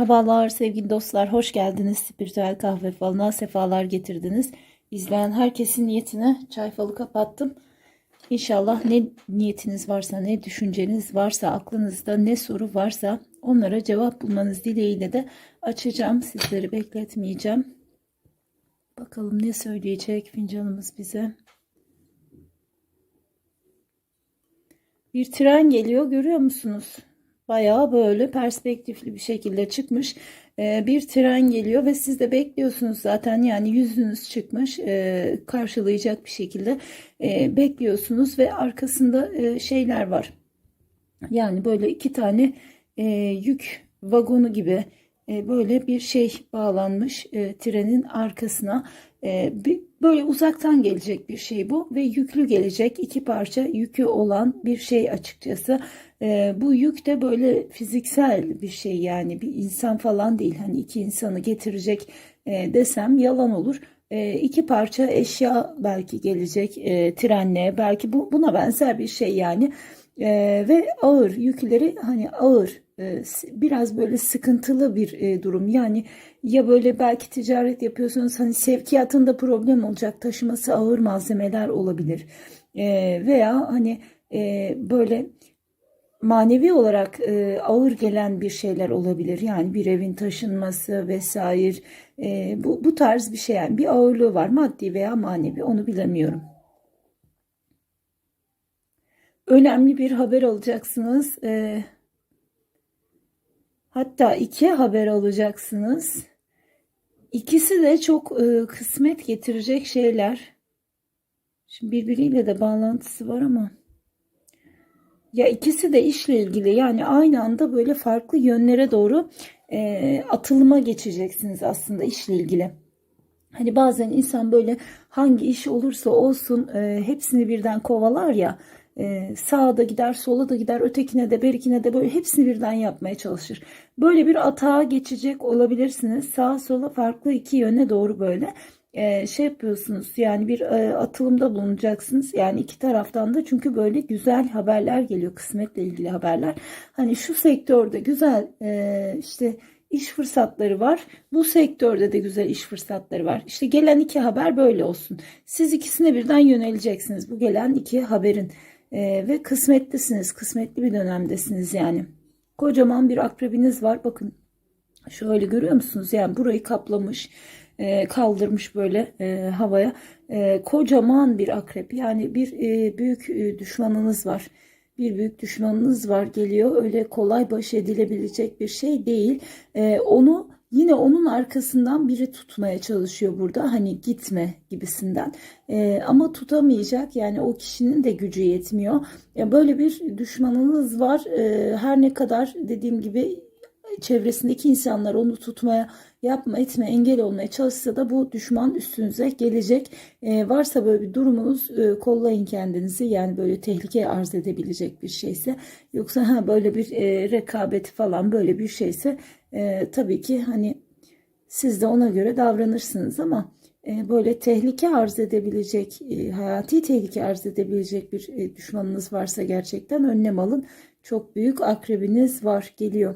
Merhabalar sevgili dostlar, hoş geldiniz. Spiritüel kahve falına sefalar getirdiniz. İzleyen herkesin niyetine çay falı kapattım. İnşallah ne niyetiniz varsa, ne düşünceniz varsa, aklınızda ne soru varsa onlara cevap bulmanız dileğiyle de açacağım. Sizleri bekletmeyeceğim. Bakalım ne söyleyecek fincanımız bize. Bir tren geliyor görüyor musunuz? Bayağı böyle perspektifli bir şekilde çıkmış Ee, bir tren geliyor ve siz de bekliyorsunuz zaten yani yüzünüz çıkmış ee, karşılayacak bir şekilde ee, bekliyorsunuz ve arkasında e, şeyler var. Yani böyle iki tane e, yük vagonu gibi e, böyle bir şey bağlanmış e, trenin arkasına. E, bir, böyle uzaktan gelecek bir şey bu ve yüklü gelecek iki parça yükü olan bir şey açıkçası. E, bu yük de böyle fiziksel bir şey yani bir insan falan değil. Hani iki insanı getirecek e, desem yalan olur. E, iki parça eşya belki gelecek e, trenle belki bu buna benzer bir şey yani. Ee, ve ağır yükleri hani ağır biraz böyle sıkıntılı bir e, durum. Yani ya böyle belki ticaret yapıyorsunuz hani sevkiyatında problem olacak taşıması ağır malzemeler olabilir. E, veya hani e, böyle manevi olarak e, ağır gelen bir şeyler olabilir. Yani bir evin taşınması vesaire E, bu, bu tarz bir şey yani bir ağırlığı var maddi veya manevi onu bilemiyorum. Önemli bir haber alacaksınız. E, hatta iki haber alacaksınız. İkisi de çok e, kısmet getirecek şeyler. Şimdi birbiriyle de bağlantısı var ama. Ya ikisi de işle ilgili yani aynı anda böyle farklı yönlere doğru e, atılıma geçeceksiniz aslında işle ilgili. Hani bazen insan böyle hangi iş olursa olsun e, hepsini birden kovalar ya e, sağa da gider, sola da gider, ötekine de, berikine de böyle hepsini birden yapmaya çalışır. Böyle bir atağa geçecek olabilirsiniz. Sağa sola farklı iki yöne doğru böyle e, şey yapıyorsunuz. Yani bir e, atılımda bulunacaksınız. Yani iki taraftan da çünkü böyle güzel haberler geliyor. Kısmetle ilgili haberler. Hani şu sektörde güzel e, işte iş fırsatları var. Bu sektörde de güzel iş fırsatları var. İşte gelen iki haber böyle olsun. Siz ikisine birden yöneleceksiniz. Bu gelen iki haberin e, ve kısmetlisiniz. Kısmetli bir dönemdesiniz yani. Kocaman bir akrebiniz var. Bakın şöyle görüyor musunuz? Yani burayı kaplamış, e, kaldırmış böyle e, havaya. E, kocaman bir akrep. Yani bir e, büyük e, düşmanınız var. Bir büyük düşmanınız var geliyor. Öyle kolay baş edilebilecek bir şey değil. E, onu Yine onun arkasından biri tutmaya çalışıyor burada hani gitme gibisinden ee, ama tutamayacak yani o kişinin de gücü yetmiyor. Ya böyle bir düşmanınız var ee, her ne kadar dediğim gibi çevresindeki insanlar onu tutmaya yapma etme engel olmaya çalışsa da bu düşman üstünüze gelecek. Ee, varsa böyle bir durumunuz e, kollayın kendinizi yani böyle tehlikeye arz edebilecek bir şeyse yoksa ha böyle bir e, rekabet falan böyle bir şeyse e, tabii ki hani siz de ona göre davranırsınız ama e, böyle tehlike arz edebilecek, e, hayati tehlike arz edebilecek bir e, düşmanınız varsa gerçekten önlem alın. Çok büyük akrebiniz var geliyor.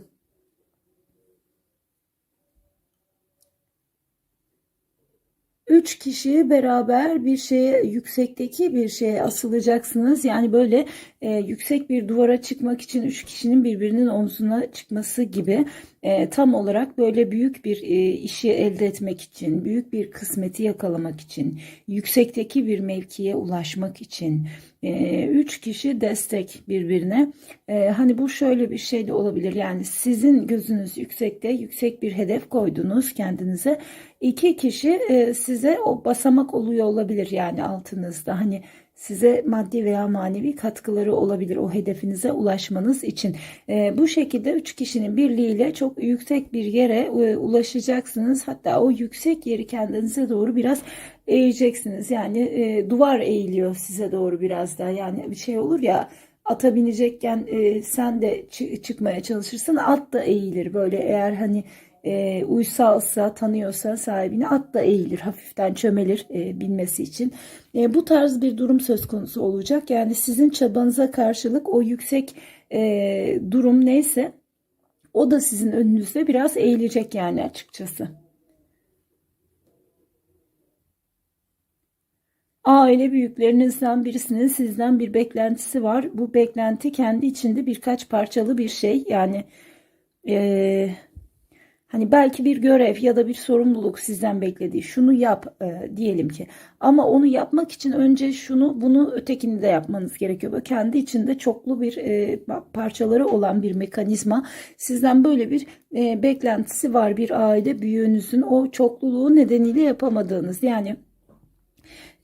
Üç kişi beraber bir şeye yüksekteki bir şeye asılacaksınız. Yani böyle e, yüksek bir duvara çıkmak için üç kişinin birbirinin omzuna çıkması gibi e, tam olarak böyle büyük bir e, işi elde etmek için, büyük bir kısmeti yakalamak için, yüksekteki bir mevkiye ulaşmak için e, üç kişi destek birbirine. E, hani bu şöyle bir şey de olabilir. Yani sizin gözünüz yüksekte, yüksek bir hedef koydunuz kendinize. İki kişi e, size o basamak oluyor olabilir yani altınızda. Hani size maddi veya manevi katkıları olabilir o hedefinize ulaşmanız için. E, bu şekilde üç kişinin birliğiyle çok yüksek bir yere e, ulaşacaksınız. Hatta o yüksek yeri kendinize doğru biraz eğeceksiniz. Yani e, duvar eğiliyor size doğru biraz da. Yani bir şey olur ya ata binecekken e, sen de çıkmaya çalışırsın at da eğilir böyle eğer hani e, uysalsa, tanıyorsa sahibini at da eğilir, hafiften çömelir e, bilmesi için. E, bu tarz bir durum söz konusu olacak. Yani sizin çabanıza karşılık o yüksek e, durum neyse o da sizin önünüzde biraz eğilecek yani açıkçası. Aile büyüklerinizden birisinin sizden bir beklentisi var. Bu beklenti kendi içinde birkaç parçalı bir şey. Yani eee, hani belki bir görev ya da bir sorumluluk sizden beklediği. Şunu yap eee, diyelim ki. Ama onu yapmak için önce şunu bunu ötekini de yapmanız gerekiyor. Böyle kendi içinde çoklu bir eee, parçaları olan bir mekanizma. Sizden böyle bir eee, beklentisi var. Bir aile büyüğünüzün o çokluluğu nedeniyle yapamadığınız. Yani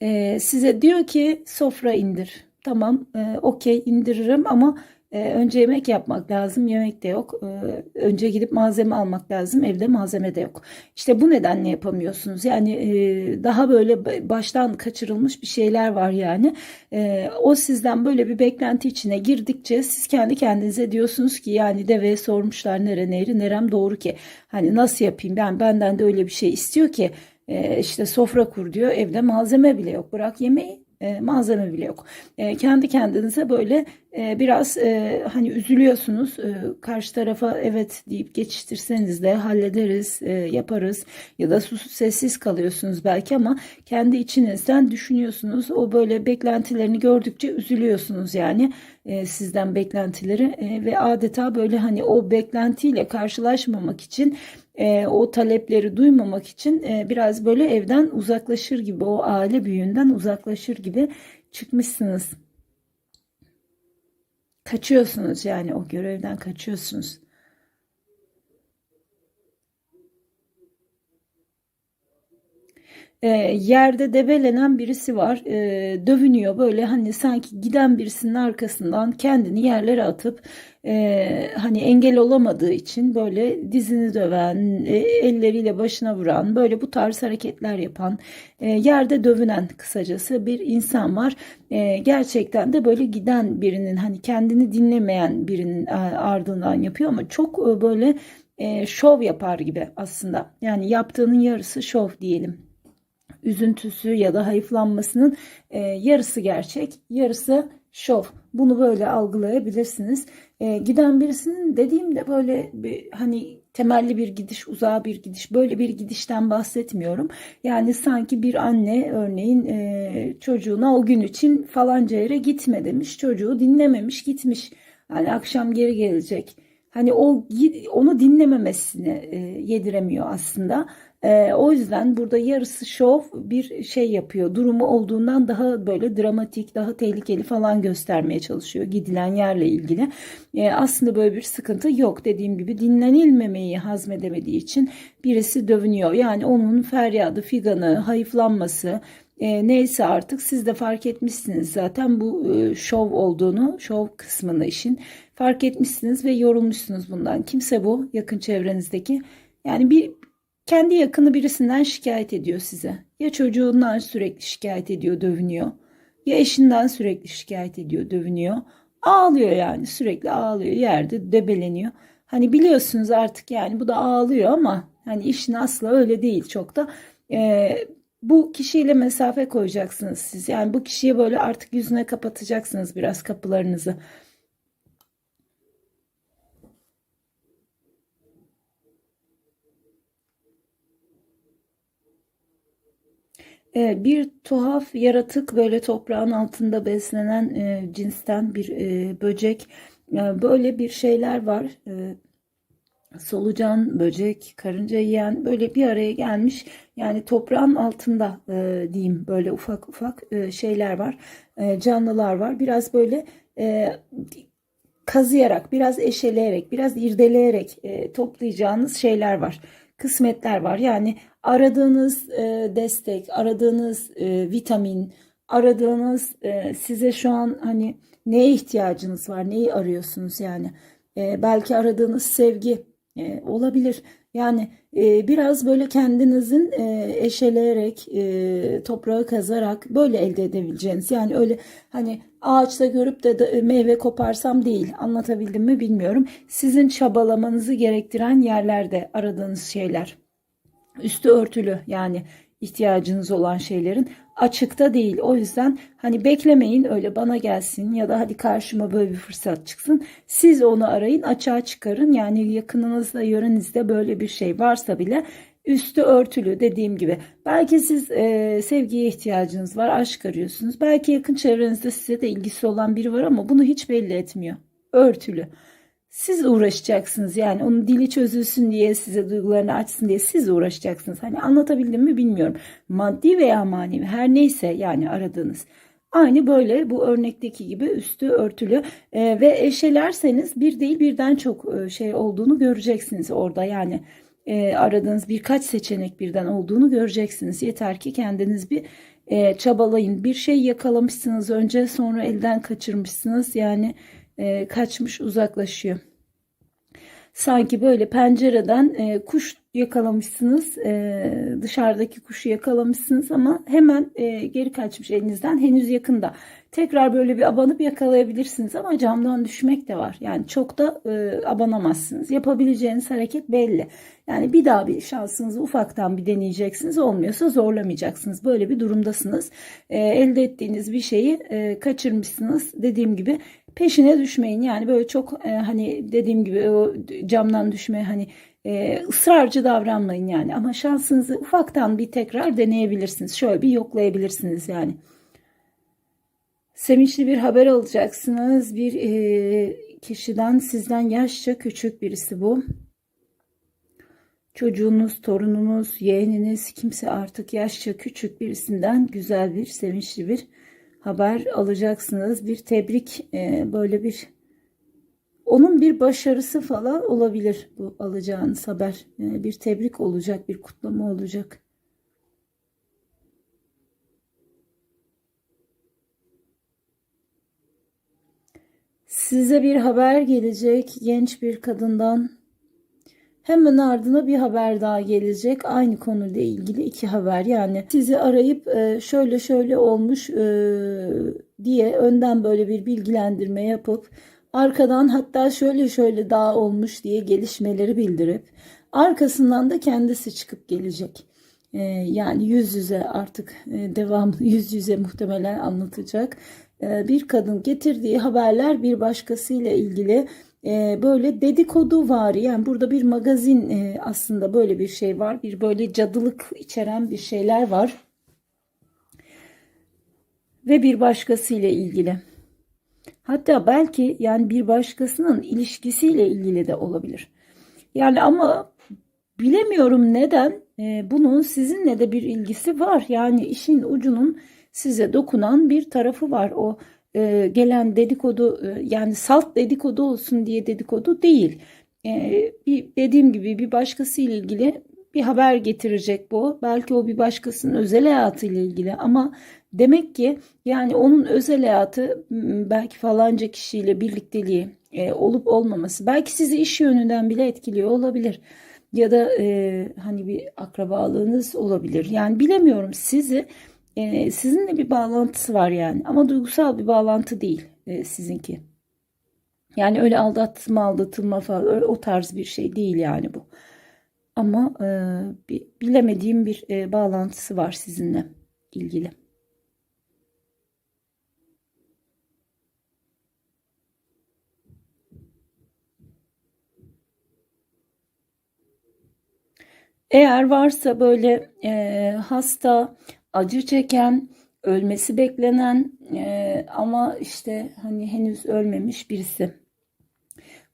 ee, size diyor ki sofra indir. Tamam, e, okey indiririm ama e, önce yemek yapmak lazım. Yemek de yok. E, önce gidip malzeme almak lazım. Evde malzeme de yok. İşte bu nedenle yapamıyorsunuz. Yani e, daha böyle baştan kaçırılmış bir şeyler var yani. E, o sizden böyle bir beklenti içine girdikçe siz kendi kendinize diyorsunuz ki yani deveye sormuşlar nere neri nerem doğru ki. Hani nasıl yapayım ben benden de öyle bir şey istiyor ki e, işte sofra kur diyor. Evde malzeme bile yok. Bırak yemeği e, malzeme bile yok. E, kendi kendinize böyle biraz e, hani üzülüyorsunuz. E, karşı tarafa evet deyip geçiştirseniz de hallederiz, e, yaparız ya da sus sessiz kalıyorsunuz belki ama kendi içinizden düşünüyorsunuz. O böyle beklentilerini gördükçe üzülüyorsunuz yani sizden beklentileri ve adeta böyle hani o beklentiyle karşılaşmamak için o talepleri duymamak için biraz böyle evden uzaklaşır gibi o aile büyüğünden uzaklaşır gibi çıkmışsınız. Kaçıyorsunuz yani o görevden kaçıyorsunuz. E, yerde debelenen birisi var. E, dövünüyor böyle hani sanki giden birisinin arkasından kendini yerlere atıp e, hani engel olamadığı için böyle dizini döven, e, elleriyle başına vuran, böyle bu tarz hareketler yapan, e, yerde dövünen kısacası bir insan var. E, gerçekten de böyle giden birinin hani kendini dinlemeyen birinin e, ardından yapıyor ama çok e, böyle e, şov yapar gibi aslında. Yani yaptığının yarısı şov diyelim üzüntüsü ya da hayıflanmasının e, yarısı gerçek, yarısı şov. Bunu böyle algılayabilirsiniz. E, giden birisinin dediğimde böyle bir, hani temelli bir gidiş, uzağa bir gidiş, böyle bir gidişten bahsetmiyorum. Yani sanki bir anne örneğin e, çocuğuna o gün için falanca yere gitme demiş, çocuğu dinlememiş gitmiş. Yani akşam geri gelecek. Hani o onu dinlememesini e, yediremiyor aslında. E, o yüzden burada yarısı şov bir şey yapıyor. Durumu olduğundan daha böyle dramatik, daha tehlikeli falan göstermeye çalışıyor gidilen yerle ilgili. E, aslında böyle bir sıkıntı yok. Dediğim gibi dinlenilmemeyi hazmedemediği için birisi dövünüyor. Yani onun feryadı, figanı, hayıflanması, e, neyse artık siz de fark etmişsiniz zaten bu e, şov olduğunu, şov kısmını işin fark etmişsiniz ve yorulmuşsunuz bundan. Kimse bu yakın çevrenizdeki. Yani bir kendi yakını birisinden şikayet ediyor size. Ya çocuğundan sürekli şikayet ediyor, dövünüyor. Ya eşinden sürekli şikayet ediyor, dövünüyor. Ağlıyor yani sürekli ağlıyor yerde debeleniyor. Hani biliyorsunuz artık yani bu da ağlıyor ama hani işin aslı öyle değil çok da. Ee, bu kişiyle mesafe koyacaksınız siz. Yani bu kişiye böyle artık yüzüne kapatacaksınız biraz kapılarınızı. E, bir tuhaf yaratık böyle toprağın altında beslenen e, cinsten bir e, böcek. E, böyle bir şeyler var. E, solucan, böcek, karınca yiyen böyle bir araya gelmiş. Yani toprağın altında e, diyeyim böyle ufak ufak şeyler var. Canlılar var. Biraz böyle kazıyarak, biraz eşeleyerek, biraz irdeleyerek toplayacağınız şeyler var. Kısmetler var. Yani aradığınız e, destek, aradığınız e, vitamin, aradığınız e, size şu an hani neye ihtiyacınız var, neyi arıyorsunuz yani. E, belki aradığınız sevgi e, olabilir. Yani e, biraz böyle kendinizin e, eşeleyerek, e, toprağı kazarak böyle elde edebileceğiniz. Yani öyle hani ağaçta görüp de, de meyve koparsam değil. Anlatabildim mi bilmiyorum. Sizin çabalamanızı gerektiren yerlerde aradığınız şeyler. Üstü örtülü yani ihtiyacınız olan şeylerin açıkta değil. O yüzden hani beklemeyin öyle bana gelsin ya da hadi karşıma böyle bir fırsat çıksın. Siz onu arayın açığa çıkarın. Yani yakınınızda yörenizde böyle bir şey varsa bile üstü örtülü dediğim gibi. Belki siz e, sevgiye ihtiyacınız var, aşk arıyorsunuz. Belki yakın çevrenizde size de ilgisi olan biri var ama bunu hiç belli etmiyor. Örtülü. Siz uğraşacaksınız yani onun dili çözülsün diye size duygularını açsın diye siz uğraşacaksınız. Hani anlatabildim mi bilmiyorum. Maddi veya manevi her neyse yani aradığınız. Aynı böyle bu örnekteki gibi üstü örtülü e, ve eşelerseniz bir değil birden çok e, şey olduğunu göreceksiniz orada yani e, aradığınız birkaç seçenek birden olduğunu göreceksiniz. Yeter ki kendiniz bir e, çabalayın. Bir şey yakalamışsınız önce sonra elden kaçırmışsınız yani e, kaçmış uzaklaşıyor. Sanki böyle pencereden e, kuş yakalamışsınız, e, dışarıdaki kuşu yakalamışsınız ama hemen e, geri kaçmış elinizden henüz yakında. Tekrar böyle bir abanıp yakalayabilirsiniz ama camdan düşmek de var. Yani çok da e, abanamazsınız. Yapabileceğiniz hareket belli. Yani bir daha bir şansınızı ufaktan bir deneyeceksiniz. Olmuyorsa zorlamayacaksınız. Böyle bir durumdasınız. E, elde ettiğiniz bir şeyi e, kaçırmışsınız. Dediğim gibi peşine düşmeyin. Yani böyle çok e, hani dediğim gibi o camdan düşme hani e, ısrarcı davranmayın yani. Ama şansınızı ufaktan bir tekrar deneyebilirsiniz. Şöyle bir yoklayabilirsiniz yani. Sevinçli bir haber alacaksınız. Bir e, kişiden sizden yaşça küçük birisi bu. Çocuğunuz, torununuz, yeğeniniz kimse artık yaşça küçük birisinden güzel bir, sevinçli bir haber alacaksınız. Bir tebrik, e, böyle bir onun bir başarısı falan olabilir bu alacağınız haber. E, bir tebrik olacak, bir kutlama olacak. Size bir haber gelecek genç bir kadından. Hemen ardına bir haber daha gelecek. Aynı konuyla ilgili iki haber. Yani sizi arayıp e, şöyle şöyle olmuş e, diye önden böyle bir bilgilendirme yapıp arkadan hatta şöyle şöyle daha olmuş diye gelişmeleri bildirip arkasından da kendisi çıkıp gelecek. E, yani yüz yüze artık devam yüz yüze muhtemelen anlatacak e, bir kadın getirdiği haberler bir başkasıyla ilgili e, böyle dedikodu var. Yani burada bir magazin e, aslında böyle bir şey var. Bir böyle cadılık içeren bir şeyler var. Ve bir başkasıyla ilgili. Hatta belki yani bir başkasının ilişkisiyle ilgili de olabilir. Yani ama bilemiyorum neden bunun sizinle de bir ilgisi var. Yani işin ucunun size dokunan bir tarafı var. O e, gelen dedikodu e, yani salt dedikodu olsun diye dedikodu değil. E, bir dediğim gibi bir başkası ile ilgili bir haber getirecek bu. Belki o bir başkasının özel hayatı ile ilgili ama demek ki yani onun özel hayatı belki falanca kişiyle birlikteliği e, olup olmaması belki sizi iş yönünden bile etkiliyor olabilir ya da e, hani bir akrabalığınız olabilir. Yani bilemiyorum sizi e, sizinle bir bağlantısı var yani ama duygusal bir bağlantı değil e, sizinki. Yani öyle aldatma aldatılma falan öyle, o tarz bir şey değil yani bu. Ama e, bilemediğim bir e, bağlantısı var sizinle ilgili. Eğer varsa böyle e, hasta acı çeken, ölmesi beklenen e, ama işte hani henüz ölmemiş birisi.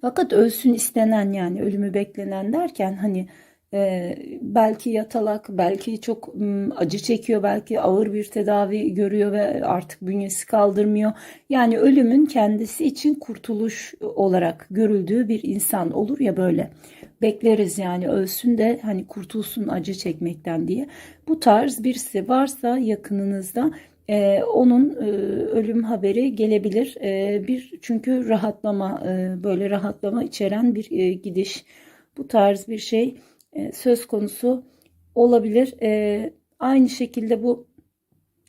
Fakat ölsün istenen yani ölümü beklenen derken hani e, belki yatalak, belki çok m, acı çekiyor, belki ağır bir tedavi görüyor ve artık bünyesi kaldırmıyor. Yani ölümün kendisi için kurtuluş olarak görüldüğü bir insan olur ya böyle bekleriz yani ölsün de hani kurtulsun acı çekmekten diye. Bu tarz birisi varsa yakınınızda e, onun e, ölüm haberi gelebilir. E, bir çünkü rahatlama e, böyle rahatlama içeren bir e, gidiş bu tarz bir şey e, söz konusu olabilir. E, aynı şekilde bu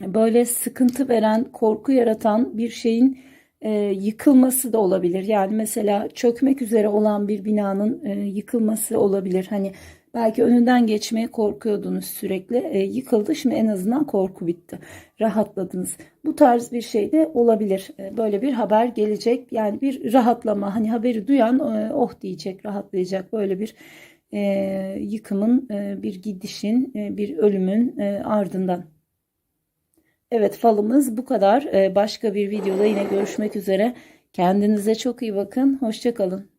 böyle sıkıntı veren, korku yaratan bir şeyin e, yıkılması da olabilir. Yani mesela çökmek üzere olan bir binanın e, yıkılması olabilir. Hani Belki önünden geçmeye korkuyordunuz sürekli. E, yıkıldı. Şimdi en azından korku bitti. Rahatladınız. Bu tarz bir şey de olabilir. E, böyle bir haber gelecek. Yani bir rahatlama. Hani haberi duyan e, oh diyecek, rahatlayacak. Böyle bir e, yıkımın, e, bir gidişin, e, bir ölümün e, ardından. Evet falımız bu kadar. E, başka bir videoda yine görüşmek üzere. Kendinize çok iyi bakın. Hoşçakalın.